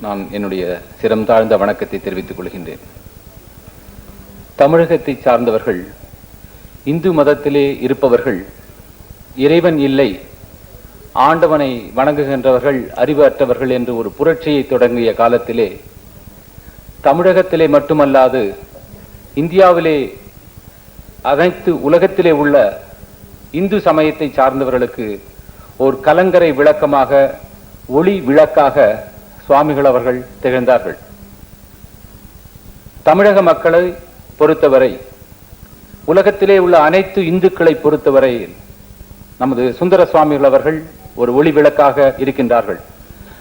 நான் என்னுடைய சிரம் தாழ்ந்த வணக்கத்தை தெரிவித்துக் கொள்கின்றேன். தமிழகத்தை சார்ந்தவர்கள் இந்து மதத்திலே இருப்பவர்கள் இறைவன் இல்லை ஆண்டவனை வணங்குகின்றவர்கள் அறிவு அற்றவர்கள் என்று ஒரு புரட்சியை தொடங்கிய காலத்திலே தமிழகத்திலே மட்டுமல்லாது இந்தியாவிலே அனைத்து உலகத்திலே உள்ள இந்து சமயத்தை சார்ந்தவர்களுக்கு ஒரு கலங்கரை விளக்கமாக ஒளி விளக்காக சுவாமிகள் அவர்கள் திகழ்ந்தார்கள். தமிழக மக்களை பொறுத்தவரை உலகத்திலே உள்ள அனைத்து இந்துக்களை பொறுத்தவரை நமது சுந்தர சுவாமிகள் அவர்கள் ஒரு ஒளி விளக்காக இருக்கின்றார்கள்.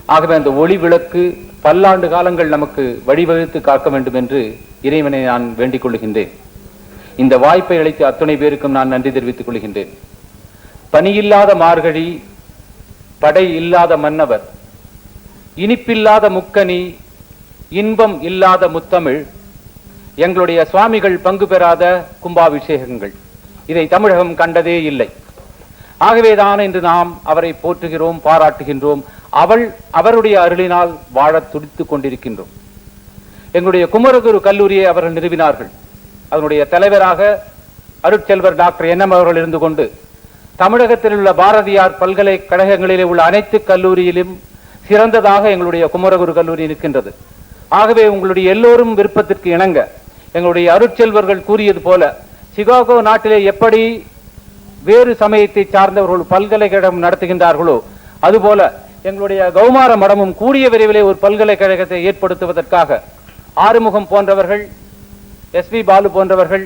ஆகவே அந்த ஒளி விளக்கு பல்லாண்டு காலங்கள் நமக்கு வழிவகுத்து காக்க வேண்டும் என்று இறைவனை நான் வேண்டிக் கொள்கின்றேன். இந்த வாய்ப்பை அளித்த அத்துணை பேருக்கும் நான் நன்றி தெரிவித்துக் கொள்கின்றேன். பணியில்லாத மார்கழி படை இல்லாத மன்னவர் இனிப்பில்லாத முக்கனி இன்பம் இல்லாத முத்தமிழ் எங்களுடைய சுவாமிகள் பங்கு பெறாத கும்பாபிஷேகங்கள். இதை தமிழகம் கண்டதே இல்லை. ஆகவேதான் இன்று நாம் அவரை போற்றுகிறோம் பாராட்டுகின்றோம். அவள் அவருடைய அருளினால் வாழத் துடித்துக் கொண்டிருக்கின்றோம். எங்களுடைய குமரகுரு கல்லூரியை அவர்கள் நிறுவினார்கள். அதனுடைய தலைவராக அருட்செல்வர் டாக்டர் என் அவர்கள் இருந்து கொண்டு தமிழகத்தில் உள்ள பாரதியார் பல்கலைக்கழகங்களிலே உள்ள அனைத்து கல்லூரியிலும் சிறந்ததாக எங்களுடைய குமரகுரு கல்லூரி இருக்கின்றது. ஆகவே உங்களுடைய எல்லோரும் விருப்பத்திற்கு இணங்க எங்களுடைய அருட்செல்வர்கள் கூறியது போல சிகாகோ நாட்டிலே எப்படி வேறு சமயத்தை சார்ந்தவர்கள் பல்கலைக்கழகம் நடத்துகின்றார்களோ அதுபோல எங்களுடைய கௌமார மடமும் கூடிய விரைவிலே ஒரு பல்கலைக்கழகத்தை ஏற்படுத்துவதற்காக ஆறுமுகம் போன்றவர்கள் எஸ்பி பாலு போன்றவர்கள்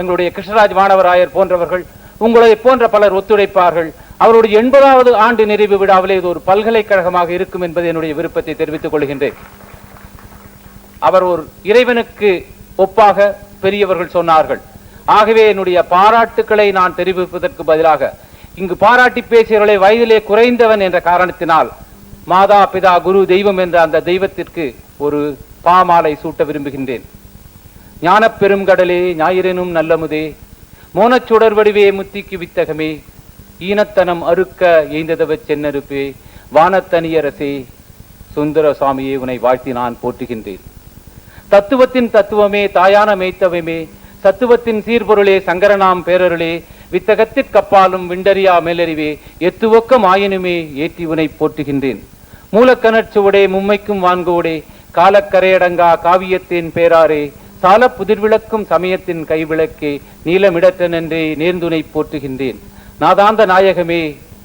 எங்களுடைய கிருஷ்ணராஜ் மாணவராயர் போன்றவர்கள் உங்களை போன்ற பலர் ஒத்துழைப்பார்கள். அவருடைய எண்பதாவது ஆண்டு நிறைவு விழாவிலே இது ஒரு பல்கலைக்கழகமாக இருக்கும் என்பது என்னுடைய விருப்பத்தை தெரிவித்துக் கொள்கின்றேன். அவர் ஒரு இறைவனுக்கு ஒப்பாக பெரியவர்கள் சொன்னார்கள். ஆகவே என்னுடைய பாராட்டுக்களை நான் தெரிவிப்பதற்கு பதிலாக இங்கு பாராட்டி பேசியவர்களை வயதிலே குறைந்தவன் என்ற காரணத்தினால் மாதா பிதா குரு தெய்வம் என்ற அந்த தெய்வத்திற்கு ஒரு பாமாலை சூட்ட விரும்புகின்றேன். ஞானப் பெருங்கடலே ஞாயிறெனும் நல்லமுதே மோனச்சுடர் வடிவே முத்திக்கு வித்தகமே ஈனத்தனம் அறுக்க எய்ந்ததவ சென்னருப்பே வானத்தனியரசே சுந்தர சுவாமியே உன்னை வாழ்த்தி நான் போற்றுகின்றேன். தத்துவத்தின் தத்துவமே தாயான மேய்த்தவமே சத்துவத்தின் சீர்பொருளே சங்கரனாம் பேரருளே வித்தகத்திற்கப்பாலும் விண்டறியா மேலறிவே எத்துவக்கம் ஆயினுமே ஏற்றி உனை போற்றுகின்றேன். மூலக்கணற்சுவடே மும்மைக்கும் வான்கோடே காலக்கரையடங்கா காவியத்தின் பேராரே சால புதிர்விளக்கும் சமயத்தின் கைவிளக்கே நீலமிடற்றனென்றே நேர்ந்துனை போற்றுகின்றேன். நாதாந்த நாயகமே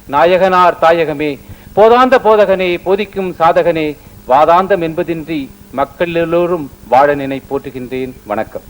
நாயகனார் தாயகமே போதாந்த போதகனே போதிக்கும் சாதகனே வாதாந்தம் என்பதின்றி மக்கள் எல்லோரும் வாழ நினை போற்றுகின்றேன் வணக்கம்.